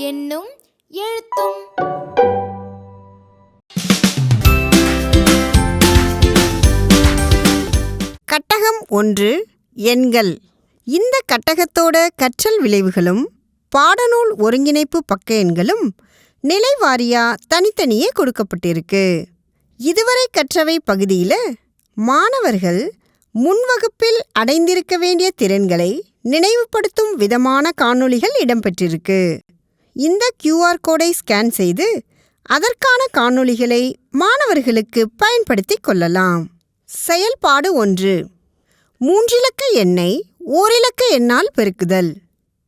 என்னும் எழுத்தும். ஒன்று எண்கள். இந்த கட்டகத்தோட கற்றல் விளைவுகளும் பாடநூல் ஒருங்கிணைப்பு பக்க எண்களும் நிலைவாரியா தனித்தனியே கொடுக்கப்பட்டிருக்கு. இதுவரை கற்றவை பகுதியில மாணவர்கள் முன்வகுப்பில் அடைந்திருக்க வேண்டிய திறன்களை நினைவுபடுத்தும் விதமான காணொளிகள் இடம்பெற்றிருக்கு. இந்த கியூஆர் கோடை ஸ்கேன் செய்து அதற்கான காணொளிகளை மாணவர்களுக்கு பயன்படுத்திக் கொள்ளலாம். செயல்பாடு ஒன்று மூன்றிலக்க எண்ணை ஓரிலக்க எண்ணால் பெருக்குதல்.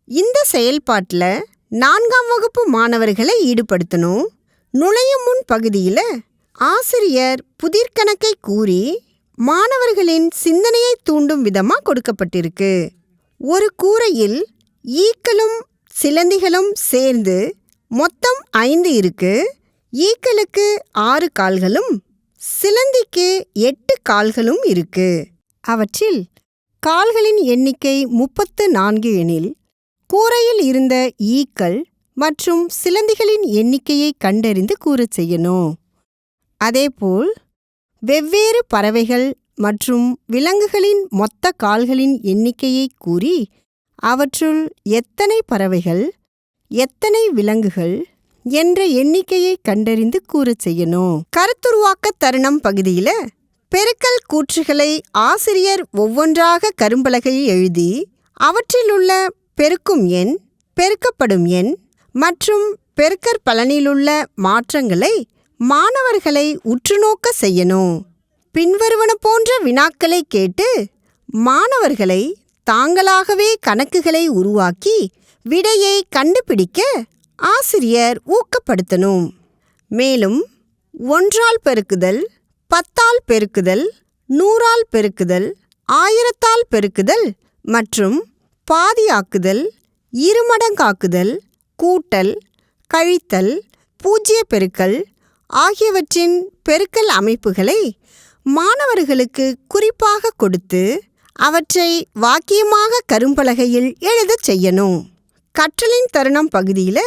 இந்த செயல்பாட்டில் நான்காம் வகுப்பு மாணவர்களை ஈடுபடுத்தணும். நுழையும் முன் பகுதியில் ஆசிரியர் புதிர்கணக்கை கூறி மாணவர்களின் சிந்தனையை தூண்டும் விதமாக கொடுக்கப்பட்டிருக்கு. ஒரு கூரையில் ஈக்களும் சிலந்திகளும் சேர்ந்து மொத்தம் ஐந்து இருக்கு. ஈக்களுக்கு ஆறு கால்களும் சிலந்திக்கு எட்டு கால்களும் இருக்கு. அவற்றில் கால்களின் எண்ணிக்கை முப்பத்து நான்கு எனில் கூரையில் இருந்த ஈக்கள் மற்றும் சிலந்திகளின் எண்ணிக்கையை கண்டறிந்து கூறச் செய்யணும். அதேபோல் வெவ்வேறு பறவைகள் மற்றும் விலங்குகளின் மொத்த கால்களின் எண்ணிக்கையை கூறி அவற்றுள் எத்தனை பறவைகள் எத்தனை விலங்குகள் என்ற எண்ணிக்கையை கண்டறிந்து கூறச் செய்யணும். கருத்துருவாக்க தருணம் பகுதியில பெருக்கல் கூற்றுகளை ஆசிரியர் ஒவ்வொன்றாக கரும்பலகையில் எழுதி அவற்றிலுள்ள பெருக்கும் எண் பெருக்கப்படும் எண் மற்றும் பெருக்கற் பலனிலுள்ள மாற்றங்களை மாணவர்களை உற்றுநோக்க செய்யணும். பின்வருவன போன்ற வினாக்களை கேட்டு மாணவர்களை தாங்களாகவே கணக்குகளை உருவாக்கி விடையை கண்டுபிடிக்க ஆசிரியர் ஊக்கப்படுத்தணும். மேலும் ஒன்றால் பெருக்குதல் பத்தால் பெருக்குதல் நூறால் பெருக்குதல் ஆயிரத்தால் பெருக்குதல் மற்றும் பாதியாக்குதல் இருமடங்காக்குதல் கூட்டல் கழித்தல் பூஜ்ய பெருக்கல் ஆகியவற்றின் பெருக்கல் அமைப்புகளை மாணவர்களுக்கு குறிப்பாக கொடுத்து அவற்றை வாக்கியமாக கரும்பலகையில் எழுதச் செய்யணும். கற்றலின் தருணம் பகுதியில்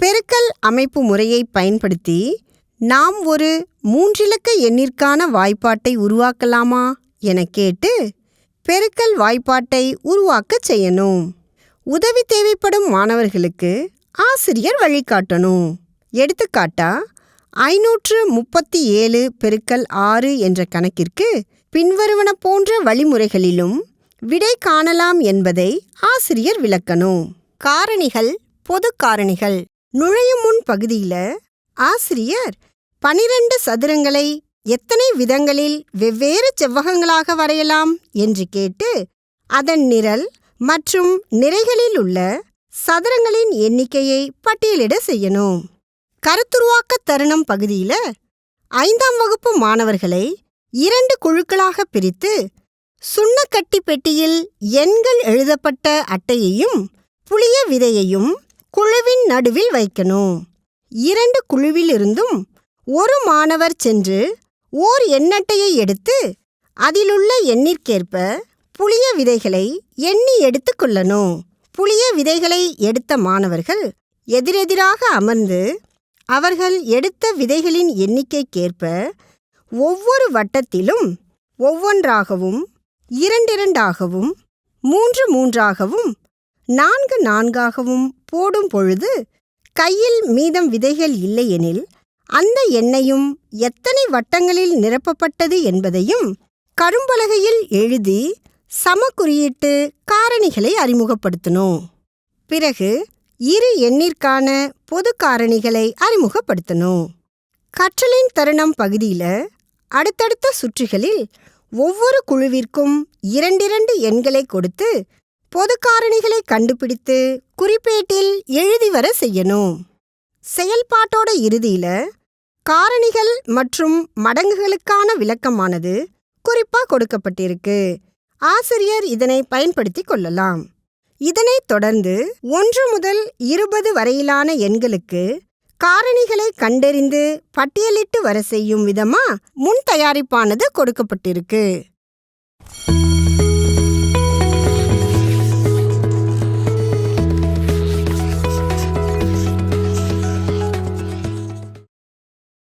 பெருக்கல் அமைப்பு முறையை பயன்படுத்தி நாம் ஒரு மூன்றிலக்க எண்ணிற்கான வாய்ப்பாட்டை உருவாக்கலாமா என கேட்டு பெருக்கல் வாய்ப்பாட்டை உருவாக்கச் செய்யணும். உதவி தேவைப்படும் மாணவர்களுக்கு ஆசிரியர் வழிகாட்டணும். எடுத்துக்காட்டா ஐநூற்று முப்பத்தி ஏழு பெருக்கல் ஆறு என்ற கணக்கிற்கு பின்வருவன போன்ற வழிமுறைகளிலும் விடை காணலாம் என்பதை ஆசிரியர் விளக்கணும். காரணிகள் பொது காரணிகள். நுழையும் முன் பகுதியில ஆசிரியர் பனிரெண்டு சதுரங்களை எத்தனை விதங்களில் வெவ்வேறு செவ்வகங்களாக வரையலாம் என்று கேட்டு அதன் நிரல் மற்றும் நிறைகளில் உள்ள சதுரங்களின் எண்ணிக்கையை பட்டியலிட செய்யணும். கருத்துருவாக்க தருணம் பகுதியில ஐந்தாம் வகுப்பு மாணவர்களை இரண்டு குழுக்களாக பிரித்து சுண்ணக்கட்டி பெட்டியில் எண்கள் எழுதப்பட்ட அட்டையையும் புளிய விதையையும் குழுவின் நடுவில் வைக்கணும். இரண்டு குழுவிலிருந்தும் ஒரு மாணவர் சென்று ஓர் எண்ணட்டையை எடுத்து அதிலுள்ள எண்ணிற்கேற்ப புளிய விதைகளை எண்ணி எடுத்து கொள்ளணும். புளிய விதைகளை எடுத்த மாணவர்கள் எதிரெதிராக அமர்ந்து அவர்கள் எடுத்த விதைகளின் எண்ணிக்கைக்கேற்ப ஒவ்வொரு வட்டத்திலும் ஒவ்வொன்றாகவும் இரண்டிரண்டாகவும் மூன்று மூன்றாகவும் நான்கு நான்காகவும் போடும் பொழுது கையில் மீதம் விதைகள் இல்லையெனில் அந்த எண்ணையும் எத்தனை வட்டங்களில் நிரப்பப்பட்டது என்பதையும் கரும்பலகையில் எழுதி சம குறியீட்டு காரணிகளை அறிமுகப்படுத்தணும் பிறகு இரு எண்ணிற்கான பொது காரணிகளை அறிமுகப்படுத்தணும் கற்றலின் தருணம் பகுதியில் அடுத்தடுத்த சுற்றுகளில் ஒவ்வொரு குழுவிற்கும் இரண்டிரண்டு எண்களை கொடுத்து பொது காரணிகளை கண்டுபிடித்து குறிப்பேட்டில் எழுதி வர செய்யணும். செயல்பாட்டோட இறுதியில காரணிகள் மற்றும் மடங்குகளுக்கான விளக்கமானது குறிப்பா கொடுக்கப்பட்டிருக்கு. ஆசிரியர் இதனை பயன்படுத்திக் கொள்ளலாம். இதனைத் தொடர்ந்து ஒன்று முதல் இருபது வரையிலான எண்களுக்கு காரணிகளை கண்டறிந்து பட்டியலிட்டு வர செய்யும் விதமா முன் தயாரிப்பானது கொடுக்கப்பட்டிருக்கு.